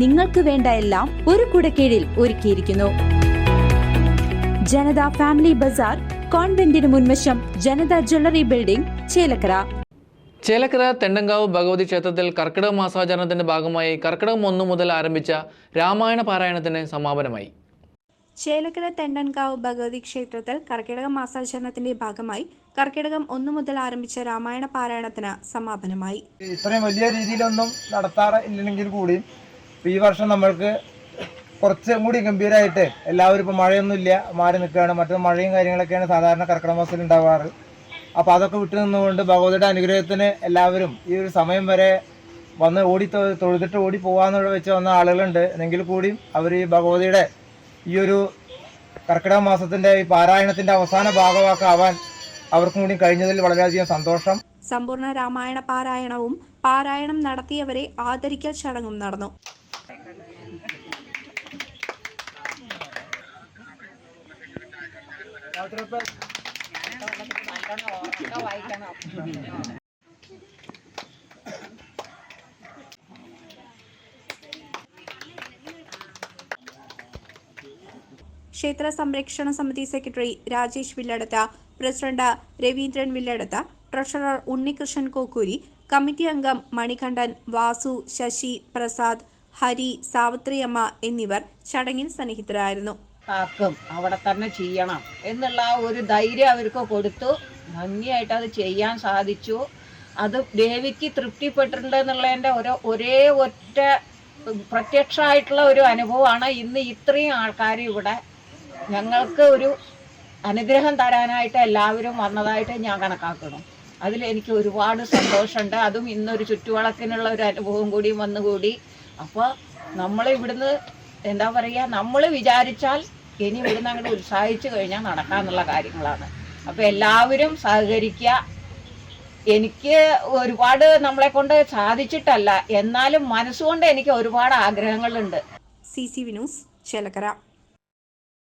നിങ്ങൾക്ക് വേണ്ട എല്ലാം ഒരു കുടക്കീഴിൽ ഒരുക്കിയിരിക്കുന്നു. ജനത ഫാമിലി ബസാർ കോൺവെന്റിന് മുൻവശം ജനത ജ്വല്ലറി ബിൽഡിംഗ് ചേലക്കര. ചേലക്കര തെണ്ടങ്കാവ് ഭഗവതി ക്ഷേത്രത്തിൽ കർക്കിടക മാസാചരണത്തിന്റെ ഭാഗമായി കർക്കിടകം ഒന്നു മുതൽ ആരംഭിച്ച രാമായണ പാരായണത്തിന് സമാപനമായി. ചേലക്കര തെണ്ടൻകാവ് ഭഗവതി ക്ഷേത്രത്തിൽ കർക്കിടക മാസാചരണത്തിന്റെ ഭാഗമായി കർക്കിടകം ഒന്നു മുതൽ ആരംഭിച്ച രാമായണ പാരായണത്തിന് സമാപനമായി. ഇത്രയും വലിയ രീതിയിലൊന്നും നടത്താറില്ലെങ്കിൽ കൂടി ഈ വർഷം നമ്മൾക്ക് കുറച്ചും കൂടി ഗംഭീരമായിട്ട് എല്ലാവരും ഇപ്പോൾ മഴയൊന്നുമില്ല മാറി നിൽക്കുകയാണ്. മറ്റു മഴയും കാര്യങ്ങളൊക്കെയാണ് സാധാരണ കർക്കിടക മാസത്തിൽ ഉണ്ടാവാറ്. അപ്പോൾ അതൊക്കെ വിട്ടു നിന്നുകൊണ്ട് ഭഗവതിയുടെ അനുഗ്രഹത്തിന് എല്ലാവരും ഈ ഒരു സമയം വരെ വന്ന് ഓടി തൊഴുതിട്ട് ഓടി പോകാന്നുള്ള വെച്ച് വന്ന ആളുകളുണ്ട്. എങ്കിൽ കൂടിയും അവർ ഈ ഭഗവതിയുടെ ഈ ഒരു കർക്കിടക മാസത്തിന്റെ ഈ പാരായണത്തിന്റെ അവസാന ഭാഗമാക്കാവാൻ അവർക്കും കൂടി കഴിഞ്ഞതിൽ വളരെയധികം സന്തോഷം. സമ്പൂർണ രാമായണ പാരായണവും പാരായണം നടത്തിയവരെ ആദരിക്കൽ ചടങ്ങും നടന്നു. ക്ഷേത്ര സംരക്ഷണ സമിതി secretary Rajesh Villadath president Raveendran Villadath treasurer Unnikrishnan Kokkuri committee അംഗം മണികണ്ഠൻ വാസു ശശി പ്രസാദ് ഹരി സാവിത്രിയമ്മ എന്നിവർ ചടങ്ങിൽ സന്നിഹിതരായിരുന്നു. ആക്കും അവിടെ തന്നെ ചെയ്യണം എന്നുള്ള ആ ഒരു ധൈര്യം അവർക്ക് കൊടുത്തു. ഭംഗിയായിട്ട് അത് ചെയ്യാൻ സാധിച്ചു. അത് ദേവിക്ക് തൃപ്തിപ്പെട്ടിട്ടുണ്ട് എന്നുള്ളതിന്റെ ഒരു ഒരേ ഒറ്റ പ്രത്യക്ഷമായിട്ടുള്ള ഒരു അനുഭവമാണ് ഇന്ന് ഇത്രയും ആൾക്കാർ ഇവിടെ. ഞങ്ങൾക്ക് ഒരു അനുഗ്രഹം തരാനായിട്ട് എല്ലാവരും വന്നതായിട്ട് ഞാൻ കണക്കാക്കണം അതിൽ എനിക്ക് ഒരുപാട് സന്തോഷമുണ്ട്. അതും ഇന്നൊരു ചുറ്റുവളക്കിനുള്ള ഒരു അനുഭവം കൂടി വന്നുകൂടി. അപ്പോൾ നമ്മൾ ഇവിടുന്ന് എന്താ പറയുക നമ്മൾ വിചാരിച്ചാൽ ഇനി ഇവിടുന്ന് അങ്ങോട്ട് ഉത്സാഹിച്ചു കഴിഞ്ഞാൽ നടക്കാന്നുള്ള കാര്യങ്ങളാണ്. അപ്പോൾ എല്ലാവരും സഹകരിക്കുക എനിക്ക് ഒരുപാട് നമ്മളെ കൊണ്ട് സാധിച്ചിട്ടല്ല. എന്നാലും മനസ്സുകൊണ്ട് എനിക്ക് ഒരുപാട് ആഗ്രഹങ്ങളുണ്ട്. C C Vinu's Chelakkara.